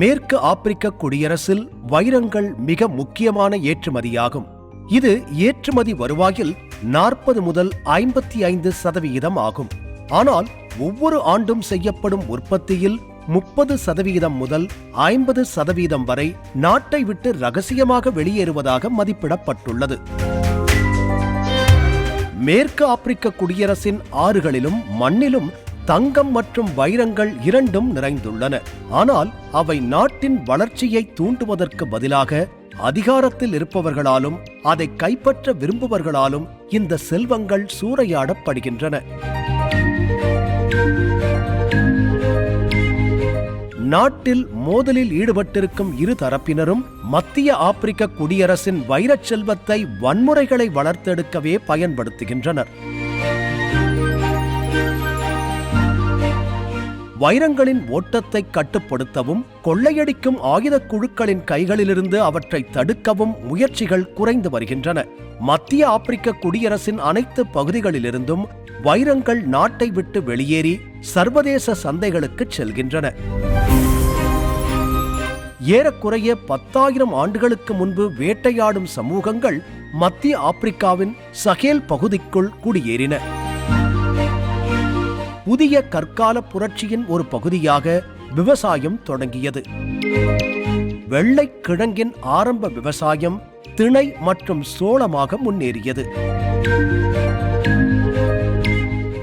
மேற்கு ஆப்பிரிக்க குடியரசில் வைரங்கள் மிக முக்கியமான ஏற்றுமதியாகும். இது ஏற்றுமதி வருவாயில் நாற்பது முதல் ஐம்பத்தி ஐந்து சதவிகிதம் ஆகும். ஆனால் ஒவ்வொரு ஆண்டும் செய்யப்படும் உற்பத்தியில் முப்பது சதவிகிதம் முதல் ஐம்பது சதவீதம் வரை நாட்டை விட்டு ரகசியமாக வெளியேறுவதாக மதிப்பிடப்பட்டுள்ளது. மேற்கு ஆப்பிரிக்க குடியரசின் ஆறுகளிலும் மண்ணிலும் தங்கம் மற்றும் வைரங்கள் இரண்டும் நிறைந்துள்ளன. ஆனால் அவை நாட்டின் வளர்ச்சியை தூண்டுவதற்கு பதிலாக அதிகாரத்தில் இருப்பவர்களாலும் அதை கைப்பற்ற விரும்புவர்களாலும் இந்த செல்வங்கள் சூறையாடப்படுகின்றன. நாட்டில் மோதலில் ஈடுபட்டிருக்கும் இரு தரப்பினரும் மத்திய ஆப்பிரிக்க குடியரசின் வைரச் செல்வத்தை வன்முறைகளை வளர்த்தெடுக்கவே பயன்படுத்துகின்றனர். வைரங்களின் ஓட்டத்தை கட்டுப்படுத்தவும் கொள்ளையடிக்கும் ஆயுதக் குழுக்களின் கைகளிலிருந்து அவற்றை தடுக்கவும் முயற்சிகள் குறைந்து வருகின்றன. மத்திய ஆப்பிரிக்க குடியரசின் அனைத்து பகுதிகளிலிருந்தும் வைரங்கள் நாட்டை விட்டு வெளியேறி சர்வதேச சந்தைகளுக்கு செல்கின்றன. ஏறக்குறைய பத்தாயிரம் ஆண்டுகளுக்கு முன்பு வேட்டையாடும் சமூகங்கள் மத்திய ஆப்பிரிக்காவின் சகேல் பகுதிக்குள் குடியேறின. புதிய கற்கால புரட்சியின் ஒரு பகுதியாக விவசாயம் தொடங்கியது. வெள்ளை கிழங்கின் ஆரம்ப விவசாயம் திணை மற்றும் சோளமாக முன்னேறியது.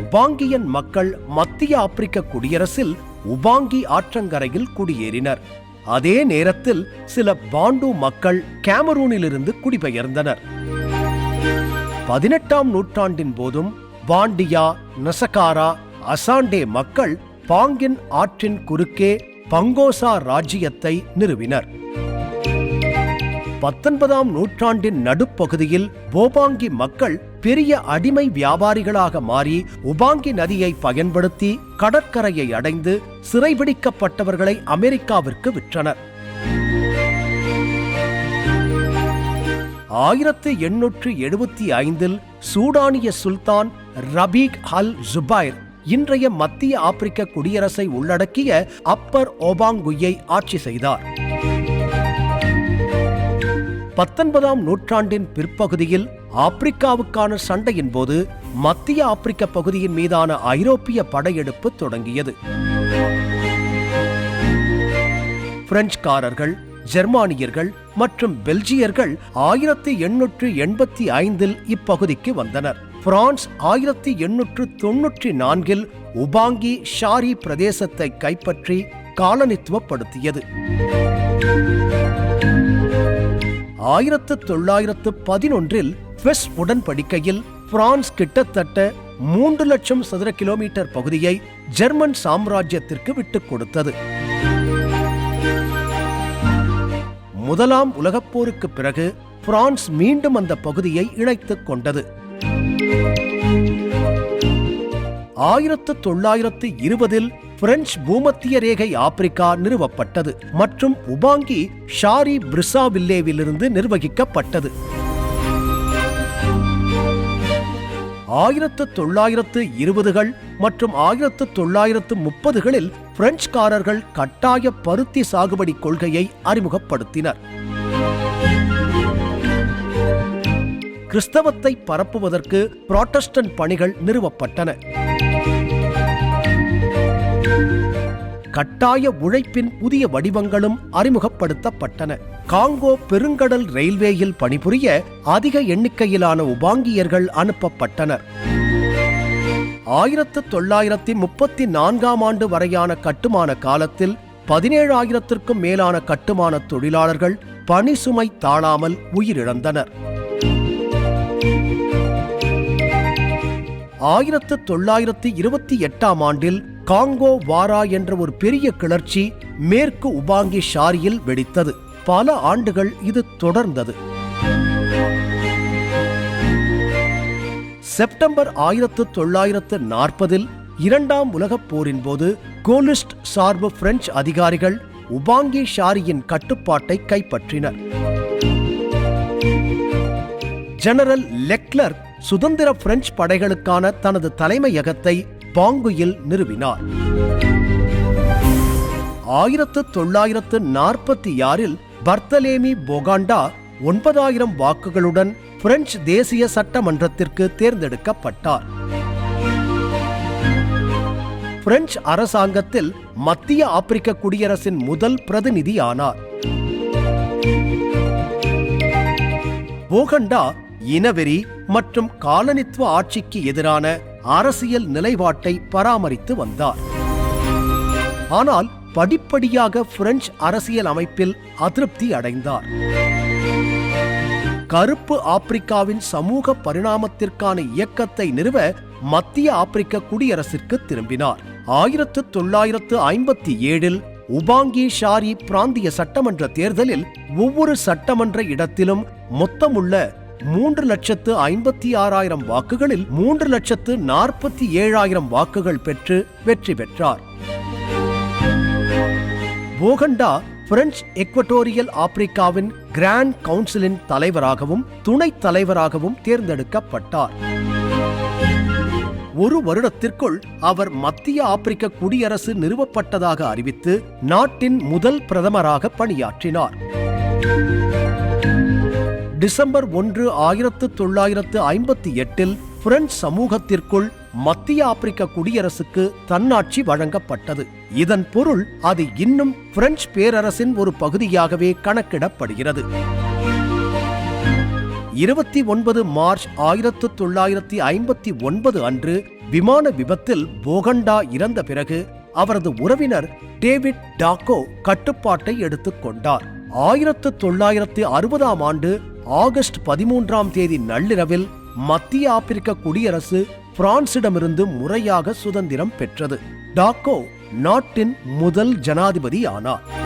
உபாங்கியன் மக்கள் மத்திய ஆப்பிரிக்க குடியரசில் உபாங்கி ஆற்றங்கரையில் குடியேறினர். அதே நேரத்தில் சில பாண்டு மக்கள் கேமரூனிலிருந்து குடிபெயர்ந்தனர். பதினெட்டாம் நூற்றாண்டின் போதும் பாண்டியா நசகாரா அசாண்டே மக்கள் பாங்கின் ஆற்றின் குறுக்கே பங்கோசா ராஜ்ஜியத்தை நிறுவினர். பத்தொன்பதாம் நூற்றாண்டின் நடுப்பகுதியில் போபாங்கி மக்கள் பெரிய அடிமை வியாபாரிகளாக மாறி உபாங்கி நதியை பயன்படுத்தி கடற்கரையை அடைந்து சிறைபிடிக்கப்பட்டவர்களை அமெரிக்காவிற்கு விற்றனர். ஆயிரத்து எண்ணூற்று எழுபத்தி ஐந்தில் சூடானிய சுல்தான் ரபீக் அல் ஜுபைர் இன்றைய மத்திய ஆப்பிரிக்க குடியரசை உள்ளடக்கிய அப்பர் ஓபாங்குயை ஆட்சி செய்தார். பத்தொன்பதாம் நூற்றாண்டின் பிற்பகுதியில் ஆப்பிரிக்காவுக்கான சண்டையின் போது மத்திய ஆப்பிரிக்க பகுதியின் மீதான ஐரோப்பிய படையெடுப்பு தொடங்கியது. பிரெஞ்சுக்காரர்கள் ஜெர்மானியர்கள் மற்றும் பெல்ஜியர்கள் ஆயிரத்தி எண்ணூற்று எண்பத்தி ஐந்தில் இப்பகுதிக்கு வந்தனர். பிரான்ஸ் ஆயிரத்தி எண்ணூற்று தொன்னூற்றி நான்கில் உபாங்கி ஷாரி பிரதேசத்தை கைப்பற்றி காலனித்துவப்படுத்தியது. ஆயிரத்து தொள்ளாயிரத்து பதினொன்றில் பெஸ் உடன்படிக்கையில் பிரான்ஸ் கிட்டத்தட்ட மூன்று லட்சம் சதுர கிலோமீட்டர் பகுதியை ஜெர்மன் சாம்ராஜ்யத்திற்கு விட்டுக் கொடுத்தது. முதலாம் உலகப் போருக்கு பிறகு பிரான்ஸ் மீண்டும் அந்த பகுதியை இணைத்துக் கொண்டது. ஆயிரத்து தொள்ளாயிரத்து இருபதில் பிரெஞ்சு பூமத்திய ரேகை ஆப்பிரிக்கா நிறுவப்பட்டது மற்றும் உபாங்கி ஷாரி பிரிசாவில்லேவிலிருந்து நிர்வகிக்கப்பட்டது. ஆயிரத்து தொள்ளாயிரத்து இருபதுகள் மற்றும் ஆயிரத்து தொள்ளாயிரத்து முப்பதுகளில் பிரெஞ்சுக்காரர்கள் கட்டாய பருத்தி சாகுபடி கொள்கையை அறிமுகப்படுத்தினர். கிறிஸ்தவத்தை பரப்புவதற்கு புராட்டஸ்டன்ட் பணிகள் நிறுவப்பட்டன. கட்டாய உழைப்பின் புதிய வடிவங்களும் அறிமுகப்படுத்தப்பட்டன. காங்கோ பெருங்கடல் ரயில்வேயில் பணிபுரிய அதிக எண்ணிக்கையிலான உபாங்கியர்கள் அனுப்பப்பட்டனர். ஆயிரத்து தொள்ளாயிரத்தி முப்பத்தி நான்காம் ஆண்டு வரையான கட்டுமான காலத்தில் பதினேழாயிரத்திற்கும் மேலான கட்டுமான தொழிலாளர்கள் பணி சுமை தாழாமல் உயிரிழந்தனர். ஆயிரத்து தொள்ளாயிரத்தி இருபத்தி எட்டாம் ஆண்டில் காங்கோ வாரா என்ற ஒரு பெரிய கிளர்ச்சி மேற்கு உபாங்கி ஷாரியில் வெடித்தது. பல ஆண்டுகள் இது தொடர்ந்தது. செப்டம்பர் ஆயிரத்து தொள்ளாயிரத்து நாற்பதில் இரண்டாம் உலகப் போரின் போது கோலிஸ்ட் சார்பு பிரெஞ்சு அதிகாரிகள் உபாங்கி ஷாரியின் கட்டுப்பாட்டை கைப்பற்றினர். ஜெனரல் லெக்லர் சுதந்திர பிரெஞ்சு படைகளுக்கான தனது தலைமையகத்தை பாங்குயில் நிறுவினார். ஆயிரத்து தொள்ளாயிரத்து நாற்பத்தி ஆறில் பர்தலேமி போகாண்டா ஒன்பதாயிரம் வாக்குகளுடன் பிரெஞ்சு தேசிய சட்டமன்றத்திற்கு தேர்ந்தெடுக்கப்பட்டார். பிரெஞ்சு அரசாங்கத்தில் மத்திய ஆப்பிரிக்க குடியரசின் முதல் பிரதிநிதி ஆனார் போகண்டா இனவெறி மற்றும் காலனித்துவ ஆட்சிக்கு எதிரான அரசியல் நிலைப்பாட்டை பராமரித்து வந்தார். ஆனால் படிப்படியாக பிரெஞ்சு அரசியல் அமைப்பில் அதிருப்தி அடைந்தார். கருப்பு ஆப்பிரிக்காவின் சமூக பரிணாமத்திற்கான இயக்கத்தை நிறுவ மத்திய ஆப்பிரிக்க குடியரசிற்கு திரும்பினார். ஆயிரத்து தொள்ளாயிரத்து ஐம்பத்தி ஏழில் உபாங்கி ஷாரி பிராந்திய சட்டமன்ற தேர்தலில் ஒவ்வொரு சட்டமன்ற இடத்திலும் மொத்தமுள்ள மூன்று லட்சத்து ஐம்பத்தி ஆறாயிரம் வாக்குகளில் மூன்று லட்சத்து நாற்பத்தி ஏழாயிரம் வாக்குகள் பெற்று வெற்றி பெற்றார். போகண்டா பிரெஞ்சு எக்வட்டோரியல் ஆப்பிரிக்காவின் கிராண்ட் கவுன்சிலின் தலைவராகவும் துணைத் தலைவராகவும் தேர்ந்தெடுக்கப்பட்டார். ஒரு வருடத்திற்குள் அவர் மத்திய ஆப்பிரிக்க குடியரசு நிறுவப்பட்டதாக அறிவித்து நாட்டின் முதல் பிரதமராக பணியாற்றினார். டிசம்பர் ஒன்று ஆயிரத்து தொள்ளாயிரத்து ஐம்பத்தி எட்டில் பிரெஞ்சு சமூகத்திற்குள் மத்திய ஆப்பிரிக்க குடியரசுக்கு தன்னாட்சி வழங்கப்பட்டது. இதன் பொருள் அது இன்னும் பிரெஞ்சு பேரரசின் ஒரு பகுதியாகவே கணக்கிடப்படுகிறது. இருபத்தி ஒன்பது மார்ச் ஆயிரத்து தொள்ளாயிரத்தி ஐம்பத்தி ஒன்பது அன்று விமான விபத்தில் போகண்டா இறந்த பிறகு அவரது உறவினர் டேவிட் டாக்கோ கட்டுப்பாட்டை எடுத்துக் கொண்டார். ஆயிரத்து தொள்ளாயிரத்து அறுபதாம் ஆண்டு ஆகஸ்ட் பதிமூன்றாம் தேதி நள்ளிரவில் மத்திய ஆப்பிரிக்க குடியரசு பிரான்சிடமிருந்து முறையாக சுதந்திரம் பெற்றது. டாக்கோ நாட்டின் முதல் ஜனாதிபதி ஆனார்